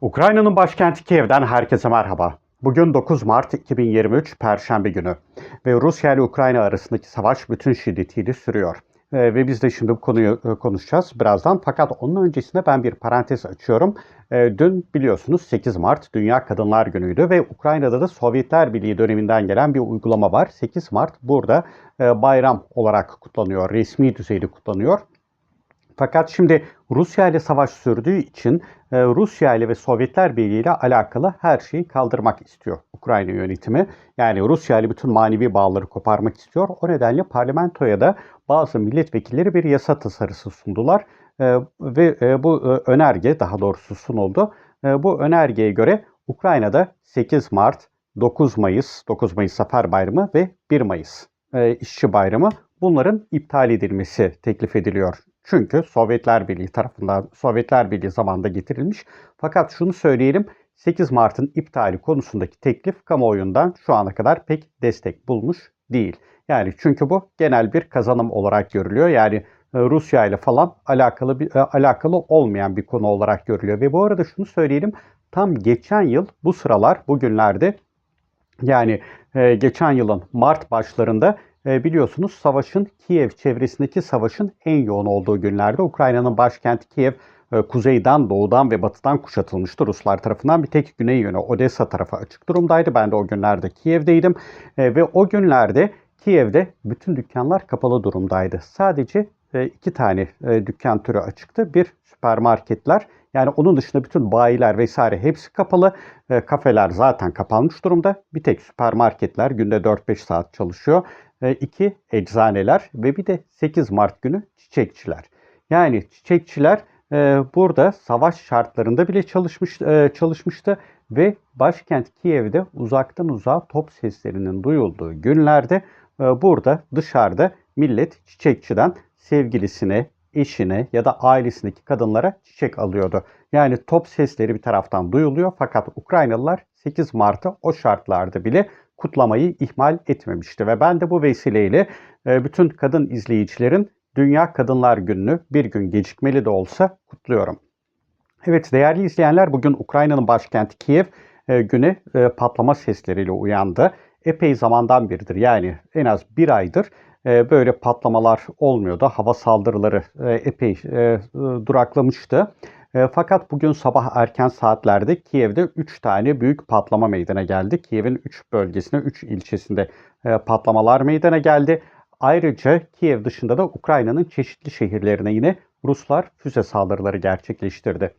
Ukrayna'nın başkenti Kiev'den herkese merhaba. Bugün 9 Mart 2023 Perşembe günü ve Rusya ile Ukrayna arasındaki savaş bütün şiddetiyle sürüyor. Ee, ve biz de şimdi bu konuyu e, konuşacağız birazdan. Fakat onun öncesinde ben bir parantez açıyorum. Ee, dün biliyorsunuz 8 Mart Dünya Kadınlar Günü'ydü ve Ukrayna'da da Sovyetler Birliği döneminden gelen bir uygulama var. 8 Mart burada e, bayram olarak kutlanıyor, resmi düzeyde kutlanıyor. Fakat şimdi Rusya ile savaş sürdüğü için e, Rusya ile ve Sovyetler Birliği ile alakalı her şeyi kaldırmak istiyor Ukrayna yönetimi. Yani Rusya ile bütün manevi bağları koparmak istiyor. O nedenle parlamentoya da bazı milletvekilleri bir yasa tasarısı sundular. E, ve e, bu önerge daha doğrusu sunuldu. Bu önergeye göre Ukrayna'da 8 Mart, 9 Mayıs, 9 Mayıs Zafer Bayramı ve 1 Mayıs İşçi Bayramı bunların iptal edilmesi teklif ediliyor. Çünkü Sovyetler Birliği tarafından Sovyetler Birliği zamanında getirilmiş. Fakat şunu söyleyelim 8 Mart'ın iptali konusundaki teklif kamuoyundan şu ana kadar pek destek bulmuş değil. Yani çünkü bu genel bir kazanım olarak görülüyor. Yani e, Rusya ile falan alakalı bir, e, alakalı olmayan bir konu olarak görülüyor. Ve bu arada şunu söyleyelim. Tam geçen yıl bu sıralar bugünlerde yani e, geçen yılın Mart başlarında biliyorsunuz savaşın Kiev çevresindeki savaşın en yoğun olduğu günlerde Ukrayna'nın başkenti Kiev e, kuzeyden, doğudan ve batıdan kuşatılmıştı Ruslar tarafından. Bir tek güney yönü Odessa tarafı açık durumdaydı. Ben de o günlerde Kiev'deydim E, ve o günlerde Kiev'de bütün dükkanlar kapalı durumdaydı. Sadece e, iki tane e, dükkan türü açıktı. Bir süpermarketler yani onun dışında bütün bayiler vesaire hepsi kapalı. E, kafeler zaten kapanmış durumda. Bir tek süpermarketler günde 4-5 saat çalışıyor. E, iki eczaneler ve bir de 8 Mart günü çiçekçiler. Yani çiçekçiler e, burada savaş şartlarında bile çalışmış e, çalışmıştı ve başkent Kiev'de uzaktan uzağa top seslerinin duyulduğu günlerde e, burada dışarıda millet çiçekçiden sevgilisine, eşine ya da ailesindeki kadınlara çiçek alıyordu. Yani top sesleri bir taraftan duyuluyor fakat Ukraynalılar 8 Mart'ı o şartlarda bile kutlamayı ihmal etmemişti. Ve ben de bu vesileyle e, bütün kadın izleyicilerin Dünya Kadınlar Günü'nü bir gün gecikmeli de olsa kutluyorum. Evet değerli izleyenler bugün Ukrayna'nın başkenti Kiev e, güne e, patlama sesleriyle uyandı. Epey zamandan biridir yani en az bir aydır böyle patlamalar olmuyordu. Hava saldırıları epey duraklamıştı. E, fakat bugün sabah erken saatlerde Kiev'de 3 tane büyük patlama meydana geldi. Kiev'in 3 bölgesinde, 3 ilçesinde e, patlamalar meydana geldi. Ayrıca Kiev dışında da Ukrayna'nın çeşitli şehirlerine yine Ruslar füze saldırıları gerçekleştirdi.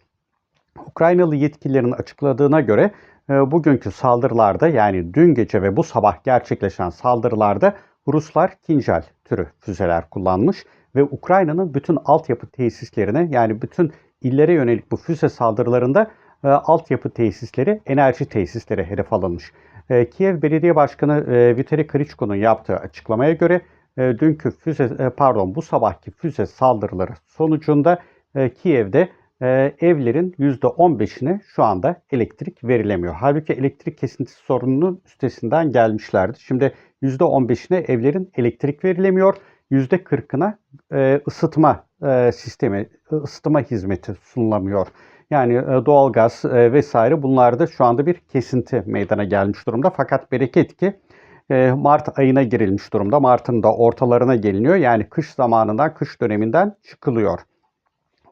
Ukraynalı yetkililerin açıkladığına göre e, bugünkü saldırılarda yani dün gece ve bu sabah gerçekleşen saldırılarda Ruslar Kinjal türü füzeler kullanmış ve Ukrayna'nın bütün altyapı tesislerine yani bütün illere yönelik bu füze saldırılarında e, altyapı tesisleri, enerji tesisleri hedef alınmış. E, Kiev Belediye Başkanı e, Vitali Klitschko'nun yaptığı açıklamaya göre e, dünkü füze e, pardon bu sabahki füze saldırıları sonucunda e, Kiev'de e, evlerin %15'ine şu anda elektrik verilemiyor. Halbuki elektrik kesintisi sorununun üstesinden gelmişlerdi. Şimdi %15'ine evlerin elektrik verilemiyor. %40'ına e, ısıtma e, sistemi, ısıtma hizmeti sunulamıyor. Yani e, doğalgaz e, vesaire bunlarda şu anda bir kesinti meydana gelmiş durumda. Fakat bereket ki e, Mart ayına girilmiş durumda. Mart'ın da ortalarına geliniyor. Yani kış zamanından, kış döneminden çıkılıyor.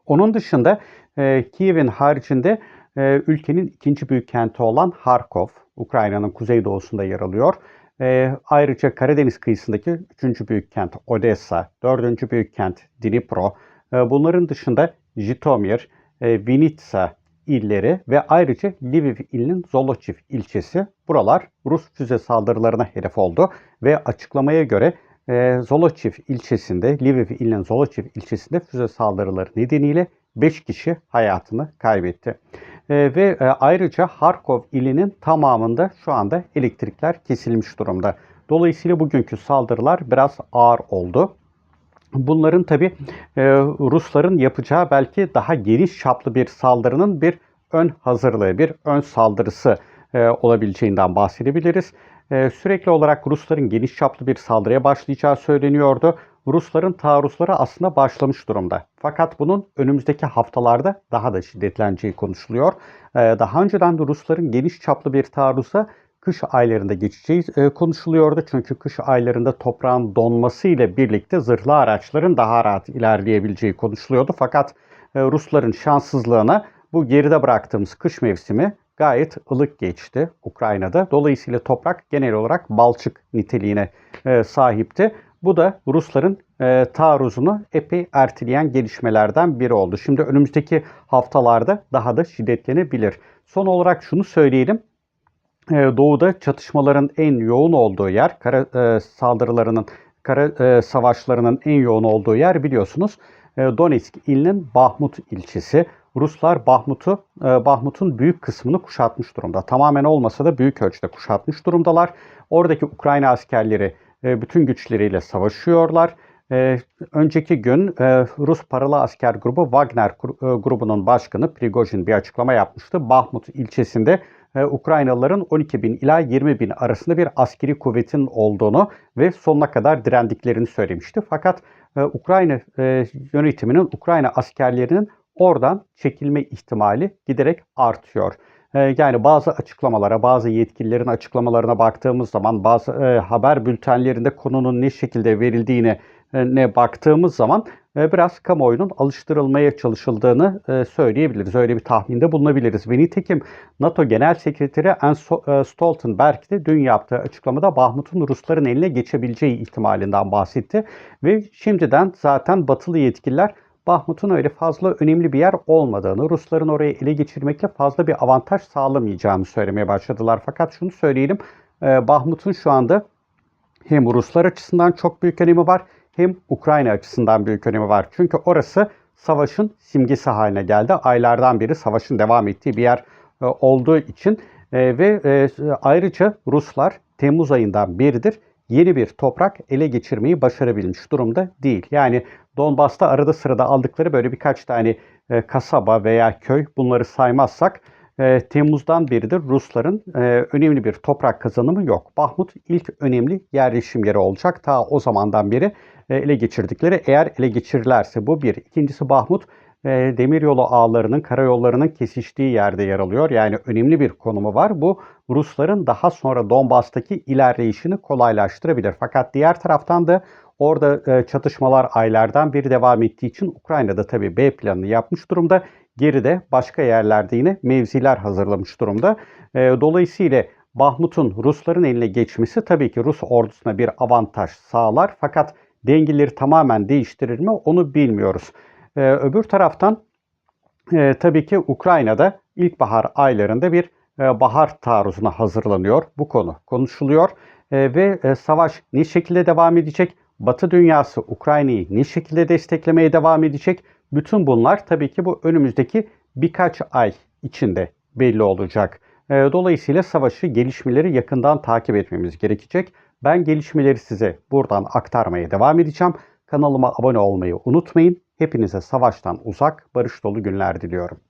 Onun dışında e, Kiev'in haricinde e, ülkenin ikinci büyük kenti olan Harkov, Ukrayna'nın kuzeydoğusunda yer alıyor. E, ayrıca Karadeniz kıyısındaki üçüncü büyük kent Odessa, dördüncü büyük kent Dnipro. E, bunların dışında Jitomir, e, Vinitsa illeri ve ayrıca Lviv ilinin Zolochiv ilçesi buralar Rus füze saldırılarına hedef oldu. Ve açıklamaya göre e, Zolochiv ilçesinde, Lviv ilinin Zolochiv ilçesinde füze saldırıları nedeniyle 5 kişi hayatını kaybetti. E, ve e, ayrıca Harkov ilinin tamamında şu anda elektrikler kesilmiş durumda. Dolayısıyla bugünkü saldırılar biraz ağır oldu. Bunların tabi e, Rusların yapacağı belki daha geniş çaplı bir saldırının bir ön hazırlığı, bir ön saldırısı e, olabileceğinden bahsedebiliriz. E, sürekli olarak Rusların geniş çaplı bir saldırıya başlayacağı söyleniyordu. Rusların taarruzları aslında başlamış durumda. Fakat bunun önümüzdeki haftalarda daha da şiddetleneceği konuşuluyor. Ee, Daha önceden de Rusların geniş çaplı bir taarruza kış aylarında geçeceği e, konuşuluyordu. Çünkü kış aylarında toprağın donması ile birlikte zırhlı araçların daha rahat ilerleyebileceği konuşuluyordu. Fakat e, Rusların şanssızlığına bu geride bıraktığımız kış mevsimi gayet ılık geçti Ukrayna'da. Dolayısıyla toprak genel olarak balçık niteliğine e, sahipti. Bu da Rusların e, taarruzunu epey erteleyen gelişmelerden biri oldu. Şimdi önümüzdeki haftalarda daha da şiddetlenebilir. Son olarak şunu söyleyelim. E, Doğuda çatışmaların en yoğun olduğu yer, kara e, saldırılarının, kara e, savaşlarının en yoğun olduğu yer biliyorsunuz. E, Donetsk ilinin Bahmut ilçesi. Ruslar Bahmut'u, e, Bahmut'un büyük kısmını kuşatmış durumda. Tamamen olmasa da büyük ölçüde kuşatmış durumdalar. Oradaki Ukrayna askerleri e, bütün güçleriyle savaşıyorlar. E, önceki gün Rus paralı asker grubu Wagner gru- grubunun başkanı Prigojin bir açıklama yapmıştı. Bahmut ilçesinde Ukraynalıların 12 bin ila 20 bin arasında bir askeri kuvvetin olduğunu ve sonuna kadar direndiklerini söylemişti. Fakat Ukrayna yönetiminin Ukrayna askerlerinin oradan çekilme ihtimali giderek artıyor. E, Yani bazı açıklamalara, bazı yetkililerin açıklamalarına baktığımız zaman, bazı e, haber bültenlerinde konunun ne şekilde verildiğine e, ne baktığımız zaman e, biraz kamuoyunun alıştırılmaya çalışıldığını söyleyebiliriz. Öyle bir tahminde bulunabiliriz. Ve nitekim NATO Genel Sekreteri Jens Stoltenberg de dün yaptığı açıklamada Bahmut'un Rusların eline geçebileceği ihtimalinden bahsetti. Ve şimdiden zaten batılı yetkililer Bahmut'un öyle fazla önemli bir yer olmadığını, Rusların orayı ele geçirmekle fazla bir avantaj sağlamayacağını söylemeye başladılar. Fakat şunu söyleyelim, e, Bahmut'un şu anda hem Ruslar açısından çok büyük önemi var hem Ukrayna açısından büyük önemi var. Çünkü orası savaşın simgesi haline geldi. Aylardan beri savaşın devam ettiği bir yer e, olduğu için e, ve ayrıca Ruslar Temmuz ayından beridir yeni bir toprak ele geçirmeyi başarabilmiş durumda değil. Yani Donbas'ta arada sırada aldıkları böyle birkaç tane e, kasaba veya köy bunları saymazsak e, Temmuz'dan beridir Rusların e, önemli bir toprak kazanımı yok. Bahmut ilk önemli yerleşim yeri olacak. Ta o zamandan beri e, ele geçirdikleri. Eğer ele geçirirlerse bu bir. İkincisi Bahmut demiryolu ağlarının, karayollarının kesiştiği yerde yer alıyor. Yani önemli bir konumu var. Bu Rusların daha sonra Donbas'taki ilerleyişini kolaylaştırabilir. Fakat diğer taraftan da orada e, çatışmalar aylardan beri devam ettiği için Ukrayna'da tabii B planını yapmış durumda. Geride başka yerlerde yine mevziler hazırlamış durumda. E, dolayısıyla Bahmut'un Rusların eline geçmesi tabii ki Rus ordusuna bir avantaj sağlar. Fakat dengeleri tamamen değiştirir mi onu bilmiyoruz. Ee, öbür taraftan e, tabii ki Ukrayna'da ilkbahar aylarında bir e, bahar taarruzuna hazırlanıyor. Bu konu konuşuluyor E, ve e, savaş ne şekilde devam edecek? Batı dünyası Ukrayna'yı ne şekilde desteklemeye devam edecek? Bütün bunlar tabii ki bu önümüzdeki birkaç ay içinde belli olacak. E, dolayısıyla savaşı, gelişmeleri yakından takip etmemiz gerekecek. Ben gelişmeleri size buradan aktarmaya devam edeceğim. Kanalıma abone olmayı unutmayın. Hepinize savaştan uzak, barış dolu günler diliyorum.